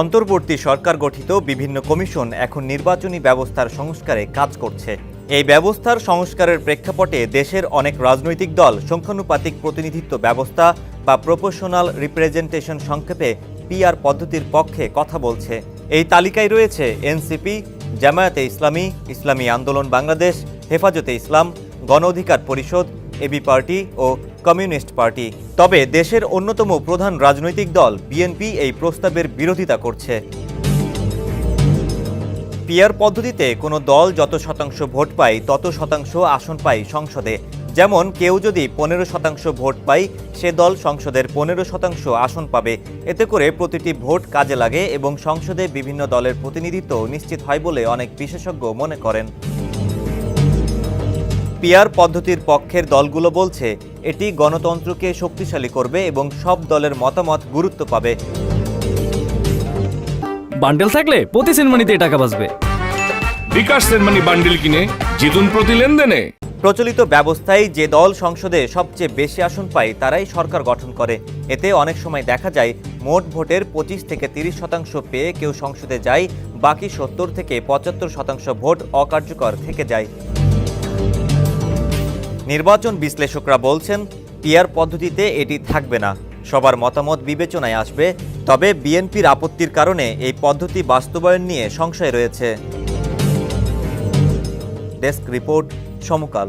অন্তর্বর্তী সরকার গঠিত বিভিন্ন কমিশন এখন নির্বাচনী ব্যবস্থার সংস্কারে কাজ করছে। এই ব্যবস্থার সংস্কারের প্রেক্ষাপটে দেশের অনেক রাজনৈতিক দল সংখ্যানুপাতিক প্রতিনিধিত্ব ব্যবস্থা বা প্রপোর্শনাল রিপ্রেজেন্টেশন সংক্ষেপে পিআর পদ্ধতির পক্ষে কথা বলছে। এই তালিকায় রয়েছে এনসিপি, জামায়াতে ইসলামী ইসলামী আন্দোলন বাংলাদেশ, হেফাজতে ইসলাম, গণ অধিকার পরিষদ এবি পার্টি ও কমিউনিস্ট পার্টি। তবে দেশের অন্যতম প্রধান রাজনৈতিক দল বিএনপি এই প্রস্তাবের বিরোধিতা করছে। পিয়ার পদ্ধতিতে কোনো দল যত শতাংশ ভোট পায়, তত শতাংশ আসন পায় সংসদে। যেমন, কেউ যদি পনেরো শতাংশ ভোট পায়, সে দল সংসদের পনেরো শতাংশ আসন পাবে। এতে করে প্রতিটি ভোট কাজে লাগে এবং সংসদে বিভিন্ন দলের প্রতিনিধিত্ব নিশ্চিত হয় বলে অনেক বিশেষজ্ঞ মনে করেন। পিয়ার পদ্ধতির পক্ষের দলগুলো বলছে এটি গণতন্ত্রকে শক্তিশালী করবে এবং সব দলের মতামত গুরুত্ব পাবে। বান্ডেল থাকলে প্রতি সেনমানিতে টাকা বাঁচবে। বিকাশ সেনমানি বান্ডিল কিনে জিতুন প্রতি লেনদেনে। প্রচলিত ব্যবস্থায় যে দল সংসদে সবচেয়ে বেশি আসন পায় তারাই সরকার গঠন করে। এতে অনেক সময় দেখা যায় মোট ভোটের পঁচিশ থেকে তিরিশ শতাংশ পেয়ে কেউ সংসদে যায় বাকি সত্তর থেকে পঁচাত্তর শতাংশ ভোট অকার্যকর থেকে যায়। নির্বাচন বিশ্লেষকরা বলছেন পিয়ার পদ্ধতিতে এটি থাকবে না। সবার মতামত বিবেচনায় আসবে, তবে বিএনপির আপত্তির কারণে এই পদ্ধতি বাস্তবায়ন নিয়ে সংশয় রয়েছে। Desk report Samakal.